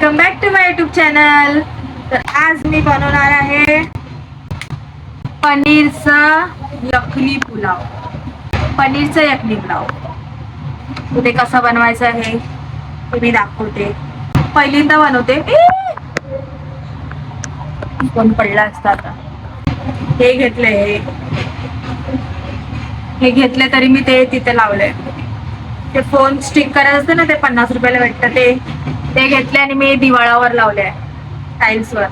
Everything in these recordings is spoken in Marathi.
Welcome back to my YouTube channel तर आज मी बनवणार आहे पनीरचं यखनी पुलाव. पनीरचं यखनी पुलाव. कुठे ते कसं बनवायचं आहे ते मी दाखवते. पहिल्यांदा बनवते. कोण पडला असता आता? हे घेतले हे हे घेतले तरी मी ते तिथे लावले ते फोन स्टिक करायचं असतं ना ते पन्नास रुपयाला भेटतं ते. ते घेतले आणि मी दिवाळावर लावले टाइल्स वर.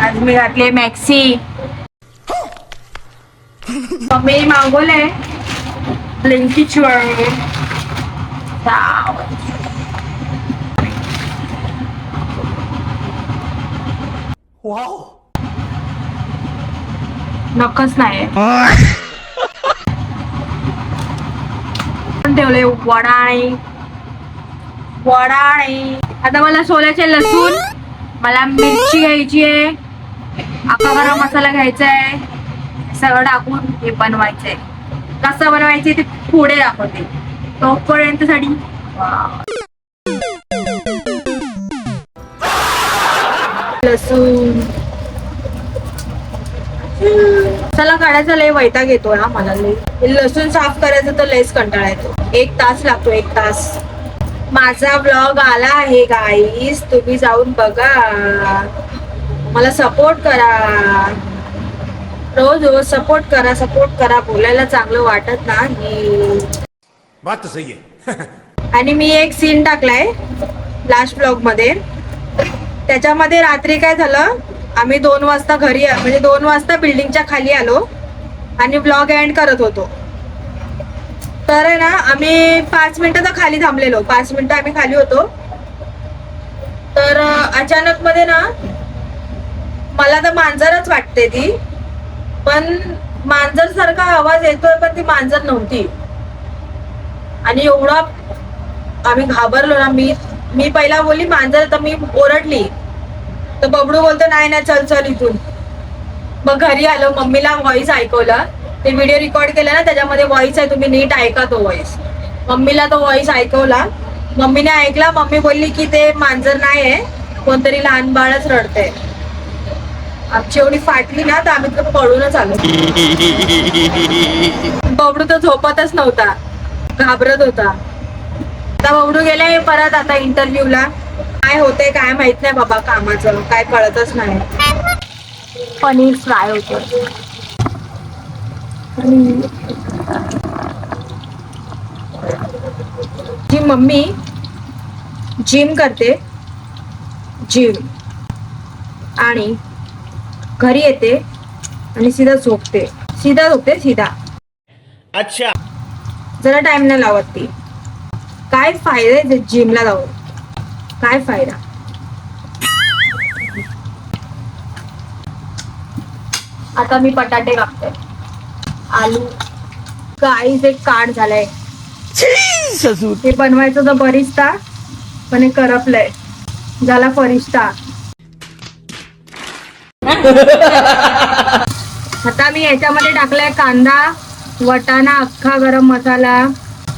आज मी घातली मॅक्सी मम्मी मागवले. ब्लिंकीच वाव नकच नाही ठेवले वडाणे. वडाणे. आता मला सोल्याचे लसूण मला मिरची घ्यायची आहे. आका गरम मसाला घ्यायचा आहे सगळं टाकून हे बनवायचंय. कसं बनवायचे ते पुढे दाखवते. तोपर्यंत साठी लसूण. चला काढायचा लय वैताग येतो ना मला लय. लसूण साफ करायचं तर लयच कंटाळा येतो. एक तास लागतो एक तास. माझा ब्लॉग आला आहे गाईस तुम्ही जाऊन बघा. मला सपोर्ट करा. रोज रोज सपोर्ट करा सपोर्ट करा. बोलायला चांगलं वाटत नाही. बात सही है आणि मी एक सीन टाकलाय लास्ट ब्लॉगमध्ये. त्याच्यामध्ये रात्री काय झालं? आम्ही दोन वाजता घरी म्हणजे दोन वाजता बिल्डिंगच्या खाली आलो आणि ब्लॉग एंड करत होतो. तर आहे ना आम्ही पाच मिनिटं तर खाली थांबलेलो. पाच मिनिटं आम्ही खाली होतो. तर अचानक मध्ये ना मला तर मांजरच वाटते ती. पण मांजर सारखा आवाज येतोय पण ती मांजर नव्हती. आणि एवढा आम्ही घाबरलो ना मी मी पहिला बोलली मांजर तर मी ओरडली. तर बबडू बोलतो नाही ना चल चल इथून. मग घरी आलो मम्मीला व्हॉइस ऐकवलं. ते व्हिडिओ रेकॉर्ड केलं ना त्याच्यामध्ये व्हॉइस आहे तुम्ही नीट ऐका तो व्हॉइस मम्मीला तो व्हॉइस ऐकवला. मम्मीने ऐकला मम्मी बोलली की ते मांजर नाही आहे कोणतरी लहान बाळच रडते आमची एवढी फाटली ना तर आम्ही तर पळूनच आलो. बबडू तर झोपतच नव्हता घाबरत होता. आता बबडू गेले परत आता इंटरव्ह्यूला काय होते काय माहीत नाही बाबा कामाचं. काय कळतच नाही. पनीर फ्राय होतं. जी मम्मी जिम करते. जिम आणि घरी येते आणि सीधा झोपते. सीधा झोपते सीधा. अच्छा. जरा टाइम नाही लावत ती. काय फायदा आहे जिमला जाऊन? काय फायदा? आता मी बटाटे कापते. आलू. काहीच एक काढ झालाय. हे बनवायचं तर बरिस्ता पण हे करपलंय. झाला फरिश्ता. आता मी याच्यामध्ये टाकलाय कांदा वटाणा अख्खा गरम मसाला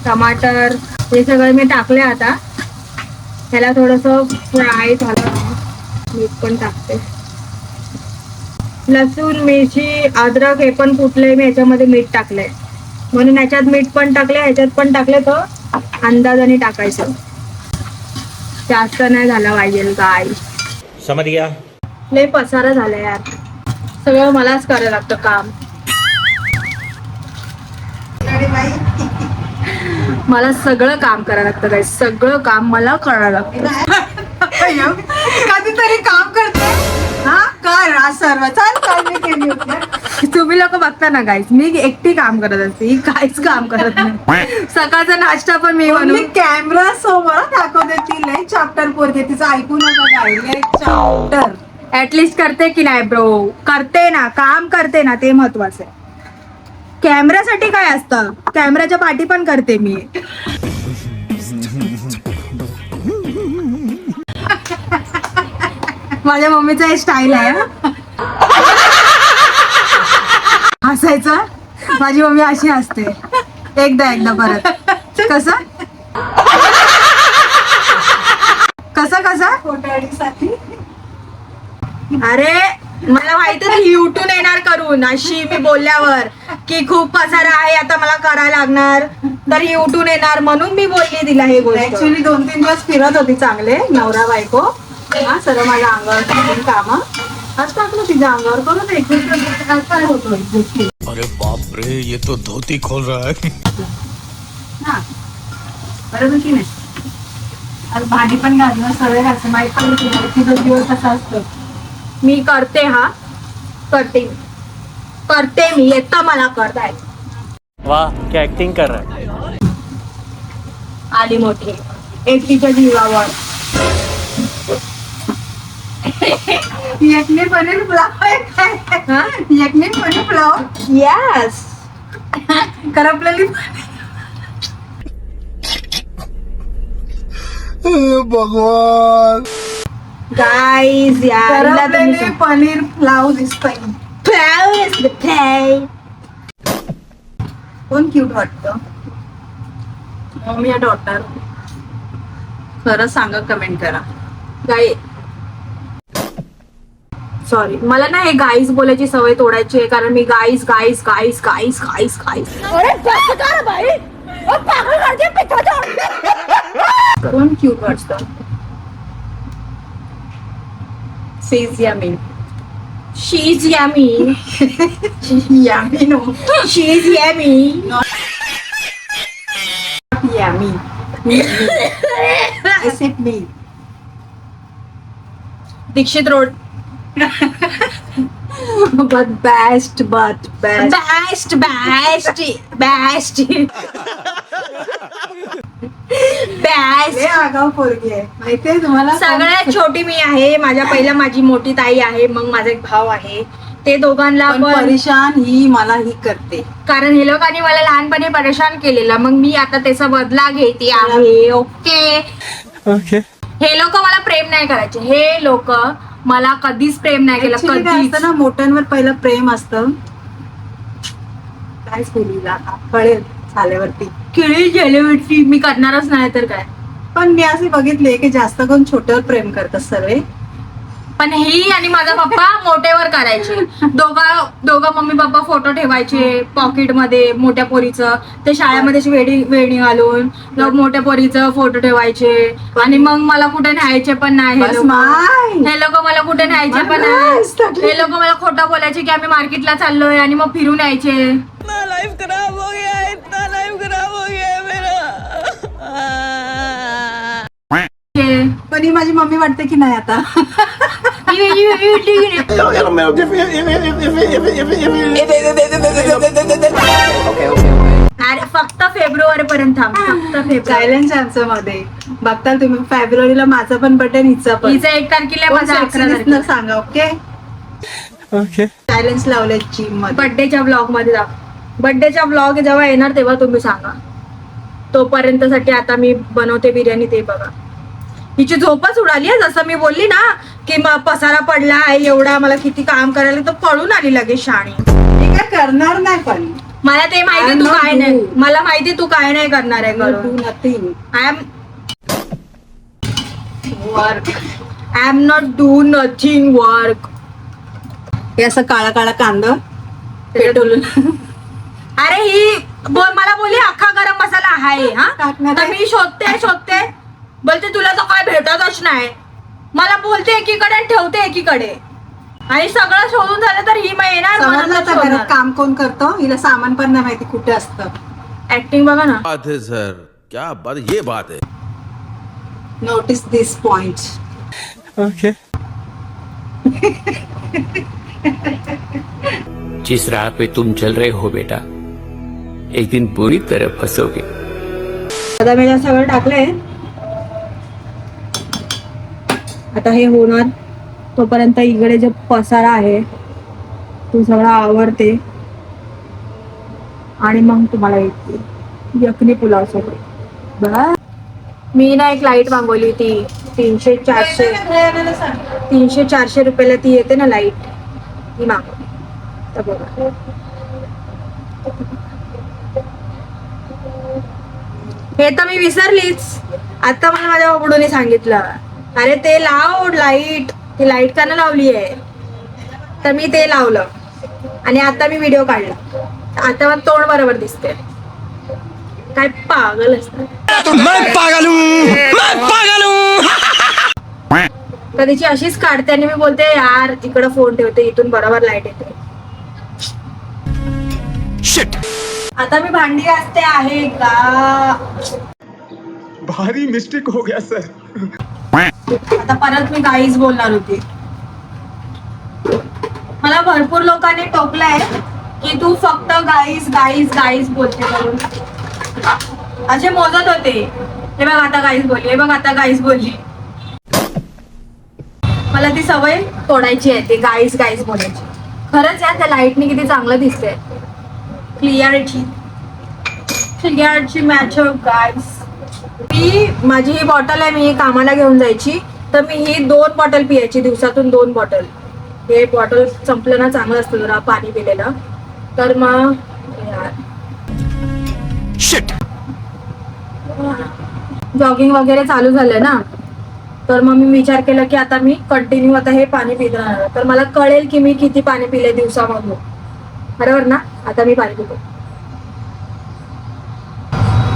टमाटर हे सगळं मी टाकले आता. ह्याला थोडस फ्राय झालं. मीठ पण टाकते. लसूण मिरची अद्रक हे पण कुठले मी याच्यामध्ये मीठ टाकलंय. म्हणून याच्यात मीठ पण टाकले ह्याच्यात पण टाकले तर अंदाजाने टाकायचं. जास्त नाही झाला पाहिजे काय समझ गया लय पसारा झाला यार. सगळं मलाच करायला लागतं काम. मला सगळं काम करायला लागतं काय सगळं काम मला करायला लागतं. कधीतरी काम करते. हा? काय आज सर्व. चाल मी केली तुम्ही लोक बघता ना गाईस मी एकटी काम करत असते. ही काहीच काम करत नाही. सकाळचा नाश्ता पण मी मी बनवून कॅमेरा समोर दाखवते ती लय चॅप्टर पोरते तिचं ऐकू नका लय चॅप्टर ऍटलिस्ट करते की नाही ब्रो करते ना. काम करते ना ते महत्वाचं आहे. कॅमेऱ्यासाठी काय असतं? कॅमेऱ्याच्या पाठी पण करते मी. माझ्या मम्मीचा हे स्टाईल आहे. हसायचं. माझी मम्मी अशी असते एकदा एकदा परत. कसं? कसं कसं? अरे मला माहीत आहे ही उठून येणार करून. अशी मी बोलल्यावर. की खूप पसारा आहे आता मला करायला लागणार. तर ही उठून येणार म्हणून मी बोलली तिला हे गोष्ट. ऍक्च्युली दोन तीन दिवस फिरत होती चांगले नवरा बायको. हा सर्व माझ्या अंगावर काम. आज टाकलं तिच्या अंगावर करून एक काय होतो एक अरे बाप रे ये तो धोती खोल रहा है. हा. बरोबर की नाही? आज भाजी पण घालणं सवय घालणं माहीत दोन दिवस कसं असतं. मी करते हा. करते. करते मी येतं मला करताय वाह क्या एक्टिंग कर रहा है. आली मोठी. एकटीच्या जीवावर. यकने पनीर पुलाव आहे काय? हा? पनीर पुलाव यस करपलेली भगवान. गाईज यार करपलेली पनीर पुलाव दिसतोय. कोण क्यूट वाटतं? मम्मी या डॉटर खरं सांगा कमेंट करा. गाई. सॉरी मला ना हे गाईज बोलायची सवय तोडायची आहे कारण मी guys guys guys guys guys guys cute cute वाटतं? सेज या मी She's yummy. She's yummy, no. She's yummy. Not yummy. Me, me. I me. Dixit Road. but best, but best. Best, best, best. लय आगाव पोरगी आहे. माहितीये तुम्हाला? सगळ्यात छोटी मी आहे. माझ्या पहिला माझी मोठी ताई आहे. मग माझा एक भाव आहे. ते दोघांना पण पण परेशान ही मला ही करते. कारण हे लोकांनी मला लहानपणी परेशान केलेलं. मग मी आता त्याचा बदला घेते आहे. ओके? हे लोक मला प्रेम नाही करायचे. हे लोक मला कधीच प्रेम नाही केलं. Actually काय कधीच. असतं ना मोठ्यांवर पहिलं प्रेम असतं. काय कळेल. झाल्यावरती. किळी गेल्यावरती मी करणारच नाही तर काय? पण मी असे बघितले की जास्त करून छोट्यावर प्रेम करतात सर्व पण ही आणि माझा पप्पा मोठेवर करायचे. दोघा दोघं मम्मी पप्पा फोटो ठेवायचे पॉकेटमध्ये मोठ्या पोरीचं. ते शाळेमध्ये वेडी वेणी घालून मग मोठ्या पोरीचं फोटो ठेवायचे. आणि मग मला कुठे न्यायचे पण नाही. हे लोक मला कुठे न्यायचे पण नाही. हे लोक मला खोटं बोलायचे की आम्ही मार्केटला चाललोय आणि मग फिरून यायचे. हे. पण ही माझी मम्मी वाटते की नाही आता अरे फक्त फेब्रुवारी पर्यंत थांब फक्त फेब्रुवारी सायलेन्स आमचं मध्ये बघताल तुम्ही फेब्रुवारीला माझा पण बटन हिचा पण हिचं एक तारखेला माझा अकरा तारखेला सांगा ओके सायलेन्स लावले जिममध्ये बर्थडेच्या ब्लॉगमध्ये जा बर्थडेचा ब्लॉग जेव्हा येणार तेव्हा तुम्ही सांगा. तोपर्यंत साठी आता मी बनवते बिर्याणी ते बघा. हिची झोपच उडाली आहे जसं मी बोलली ना की म- पसारा पडला आहे एवढा मला किती काम करायला तर पळून आली लगेच शाणी. मी काय करणार नाही पण. मला ते माहिती तू काय नाही. मला माहिती तू काय नाही करणार आहे करून nothing I am work I am not do nothing work हे असं काळा काळा कांदा पेटवलं. अरे ही बोल मला बोलली अख्खा गरम मसाला आहे हा टाकणार तर आहे? मी शोधते शोधते. बोलते तुला तर काय भेटतच नाही. मला बोलते एकीकडे आणि ठेवते एकीकडे. आणि सगळं शोधून झालं तर ही मग येणार समजलं तर घरात काम कोण करतो? हिला सामान पण नाही माहिती कुठे असतं. ऍक्टिंग बघा ना. बात है सर. क्या बात ये बात है. नोटिस दिस पॉइंट जिस राह पे तुम चल रहे हो बेटा एक दिन बुरी तरह फंसोगे। आता मी सगळं टाकलंय. आता हे होणार. तोपर्यंत इकडे जो पसारा आहे तो सगळा आवडते आणि मग तुम्हाला येते. यखनी पुलाव सगळे बघा. मी ना एक लाइट मागवली ती तीनशे चारशे. तीनशे चारशे रुपयाला ती येते ना लाइट. ती मागवली तर बघा. हे तर मी विसरलीच. आता मला माझ्या बाबडूने सांगितलं. अरे ते लाव लाइट ती लाइट का लावली आहे तर मी ते लावलं. आणि आता मी व्हिडिओ काढला. आता मला तोंड बरोबर दिसते काय पागल कधीची अशीच काढते आणि मी बोलते यार इकडं फोन ठेवते इथून बरोबर लाइट येते आता मी भांडी असते आहे का? भारी मिस्टेक हो गया सर आता परत मी गाईच बोलणार होती. मला भरपूर लोकांनी टोकलंय की तू फक्त गाईस गाईस गाईस बोलते म्हणून. असे मोजत होते. हे बघ आता गाईस बोलली हे बघ आता गाईस बोलली. मला ती सवय तोडायची आहे ती गाईस गाईस बोलायची. खरंच या त्या लाईटने किती चांगलं दिसतंय. क्लिअरिटी क्लिअरिटी मॅच गाईस मी माझी ही बॉटल आहे मी कामाला घेऊन जायची. तर मी ही दोन बॉटल पियायची दिवसातून दोन बॉटल हे बॉटल संपलं ना चांगलं असतं जरा पाणी पिलेलं. तर मग जॉगिंग वगैरे चालू झालं ना तर मग मी विचार केला की आता मी कंटिन्यू आता हे पाणी पित राहणार तर मला कळेल की मी किती पाणी पिले दिवसामधून. बरोबर ना? आता मी पाणी पितो.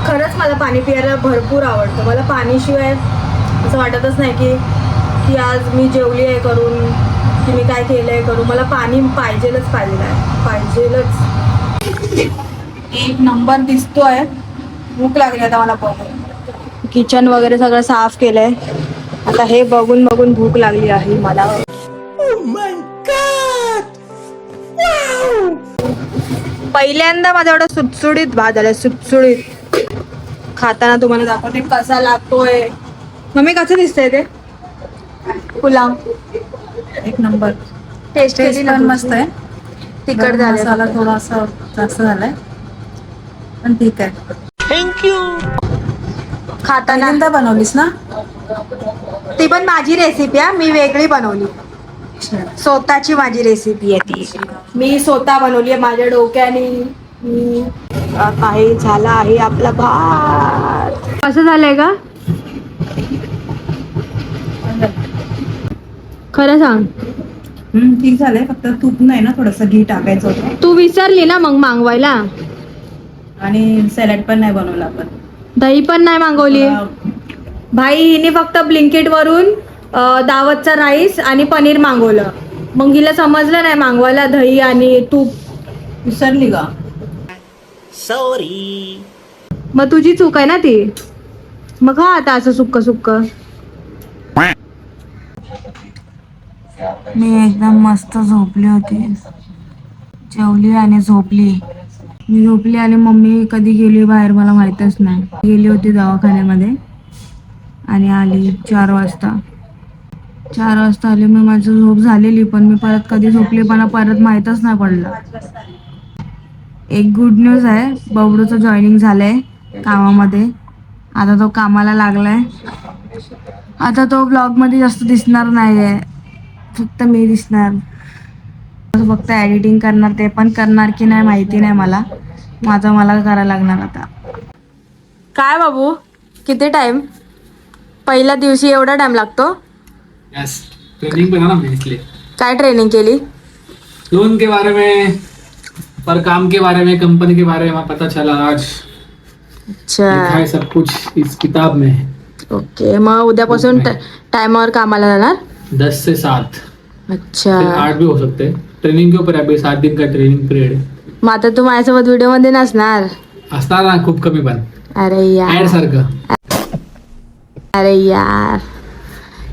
खरंच मला पाणी प्यायला भरपूर आवडतं. मला पाणीशिवाय असं वाटतच नाही की की आज मी जेवली आहे करून की मी काय केलं आहे करून. मला पाणी पाहिजेलच पाहिजे आहे पाहिजेलच. एक नंबर दिसतोय. भूक लागली आता मला बघून. किचन वगैरे सगळं साफ केलंय. आता हे बघून बघून भूक लागली आहे मला. पहिल्यांदा माझा एवढा सुटसुडीत भात झालाय सुटसुडीत खाताना तुम्हाला दाखवते कसा लागतोय. मम्मी कसं दिसतंय ते? पुलाव. एक नंबर. टेस्ट केली पण? मस्त आहे. तिखट झालं मसाला थोडासा जास्त झालाय. पण ठीक आहे. खाताना. पहिल्यांदा बनवलीस ना? ती पण माझी रेसिपी आहे मी वेगळी बनवली. स्वतःची माझी रेसिपी आहे ती. मी स्वतः बनवली आहे माझ्या डोक्याने. मी आता हे झाला आहे आपला भात. कसं झालंय का? खरं सांग. हम्म, ठीक झालंय. फक्त तूप नाही ना थोडंसं घी टाकायचं होतं. तू विसरली ना मग मागवायला? आणि सॅलड पण नाही बनवलं आपण. दही पण नाही मागवली? भाई हिने फक्त ब्लिंकेट वरून दावतचा राईस आणि पनीर मागवलं. मग हिला समजलं नाही मागवायला दही आणि तूप. विसरली का सॉरी मग तुझी चूक आहे ना ती? मग हा आता असं सुक्क सुक्क. मी एकदम मस्त झोपली होती. जेवली आणि झोपली. मी झोपली आणि मम्मी कधी गेली बाहेर मला माहीतच नाही. गेली होती दवाखान्यामध्ये आणि आली चार वाजता. चार वाजता आली मी माझी झोप झालेली पण मी परत कधी झोपली मला परत माहीतच नाही पडलं. एक गुड न्यूज आहे बबडूचं जॉईनिंग झालंय कामामध्ये. आता तो कामाला लागलाय. आता तो ब्लॉगमध्ये जास्त दिसणार नाही आहे फक्त मी दिसणार. फक्त एडिटिंग करणार ते पण करणार की नाही माहिती नाही मला. माझं मला करायला लागणार आता. काय बाबू? किती टाइम पहिल्या दिवशी एवढा टाइम लागतो? यस ट्रेनिंग पे था ना मैं इसलिए काय ट्रेनिंग केली? लोन के बारे में पर काम के बारे में कंपनी के बारे में पता चला आज. लिखा अच्छा है सब कुछ इस किताब में. ओके मग उद्यापासून टायमावर कामाला जाणार? दस से सात. अच्छा. फिर आठ भी हो सकते. हैं ट्रेनिंग के ऊपर है, अभी सात दिन का ट्रेनिंग पीरियड है मग आता तू माझ्यासोबत व्हिडिओमध्ये नसणार. असणार ना खूप कमी पण. अरे ऍड यार सारखं. अरे यार.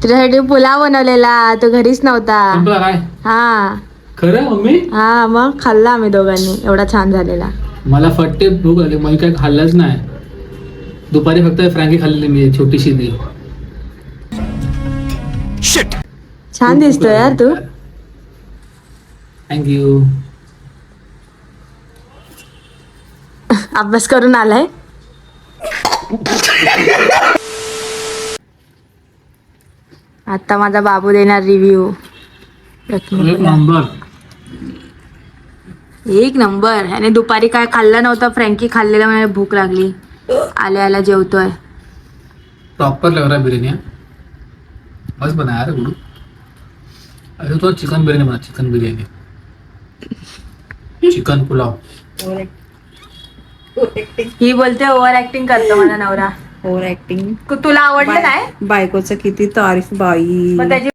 तुझ्यासाठी पुलाव बनवलेला तू घरीच नव्हता. काय? हा. खरं मम्मी? हा मग खाल्ला आम्ही दोघांनी एवढा छान झालेला. मला फट्टे भूक लागली मला काही खाल्लंच नाही. दुपारी फक्त फ्रँकी खाल्लेली मी छोटीशी ती छान दिसतोय यार तू. थँक्यू अभ्यास करून आलाय. आता माझा बाबू देणार रिव्ह्यू एक नंबर एक नंबर आणि दुपारी काय खाल्लं नव्हतं? फ्रँकी खाल्लेलं मला भूक लागली. आल्या आल्या जेवतोय. प्रॉपर लग रहा बिरयानी हाँ? मस्त बनाया रे गुरु अरे तो चिकन बिरयानी बना चिकन बिरयानी चिकन पुलाव. ही बोलते ओव्हर ऍक्टिंग करतो माझा नवरा. ओव्हर ऍक्टिंग तुला आवडलं नाही? बायकोचं किती तारीफ बाई. मग त्याची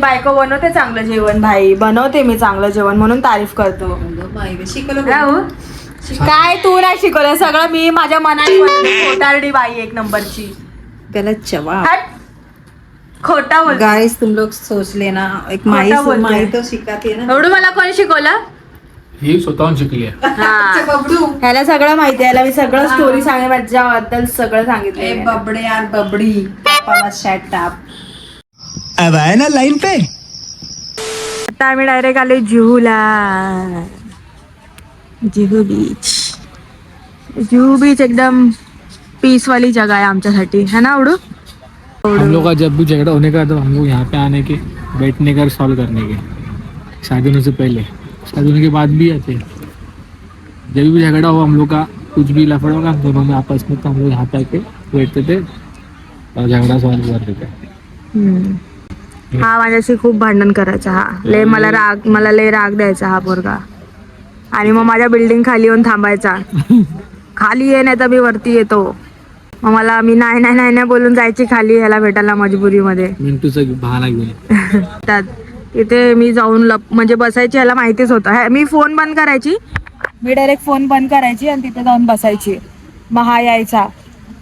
बायको बनवते चांगलं जेवण. भाई बनवते मी चांगलं जेवण म्हणून तारीफ करतो. शिकवलं? काय तू नाही शिकवलं? सगळं मी माझ्या मनाने. खोटारडी बाई एक नंबरची. त्याला चवा हट. खोटा बोल. गाइस तुम लोग सोच लेना. एक माई बोलते. माई तो सिखाती है ना. एवढं मला कोणी शिकवलं? ही स्वतःहून शिकली आहे हा. बबडू ह्याला सगळं माहिती आहे. ह्याला मी सगळं स्टोरी सांगितलं माझ्याबद्दल सगळं ए सांगितलं बबडे यार बबडी. शट अब आए ना लाइन पे? आता आम्ही डायरेक्ट आलो जुहूला. जुहू बीच जुहू बीच एकदम पीस वाली जगह आहे आमच्यासाठी. है ना उडू हम लोग का जब भी झगड़ा होने का तो हम लोग यहाँ पे आने के बैठने का सॉल्व करने के शादी होने से पहले। शादी होने के बाद भी आते हैं। जब भी झगड़ा हो हम लोग का कुछ भी लफड़ा होगा हम दोनों में आपस में तो हम लोग यहाँ पे आके बैठते थे और झगड़ा सॉल्व करते थे। हा माझ्याशी खूप भांडण करायचा हा. लय मला राग मला लय राग द्यायचा हा पोरगा. आणि मग माझ्या बिल्डिंग खाली येऊन थांबायचा. खाली ये नाही तर मी वरती येतो. मग मला मी नाही नाही नाही नाही बोलून जायची खाली ह्याला भेटायला मजबुरीमध्ये. मिंटूचा बहाना घेऊन. तिथे मी जाऊन लप म्हणजे बसायची ह्याला माहितीच होतं. हे- मी फोन बंद करायची. मी डायरेक्ट फोन बंद करायची आणि तिथे जाऊन बसायची. मग हा यायचा.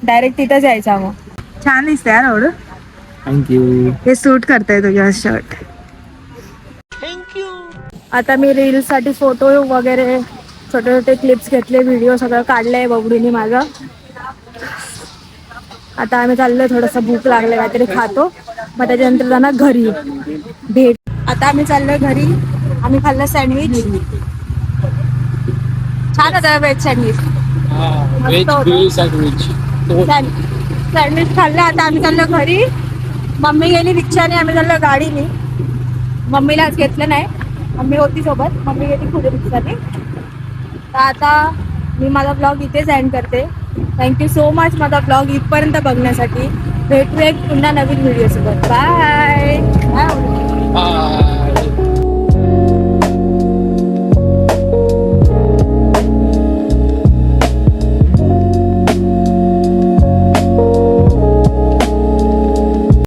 डायरेक्ट तिथंच यायचा मग. छान दिसतंय यार एवढं थँक्यू हे सूट करताय तुझ्या शर्ट आता मी रील्ससाठी फोटो वगैरे छोटे छोटे क्लिप्स घेतले व्हिडिओ सगळं काढलंय बबडीने माझं. आता आम्ही चाललोय थोडंसं भूक लागले काहीतरी खातो. मग त्याच्यानंतर जाणार घरी. भेट आता आम्ही चाललोय घरी. आम्ही खाल्लं सँडविच छान होतं व्हेज सँडविच सँडविच सँडविच खाल्लं. आता आम्ही चाललो घरी. मम्मी गेली रिक्षाने आम्ही चाललो गाडीने. मम्मीला आज घेतलं नाही. मम्मी होती सोबत. मम्मी गेली पुढे रिक्षाने. तर आता मी माझा ब्लॉग इथेच एंड करते. थँक्यू सो मच माझा ब्लॉग इथपर्यंत बघण्यासाठी. भेटू एक पुन्हा नवीन व्हिडिओ सोबत बाय 啊。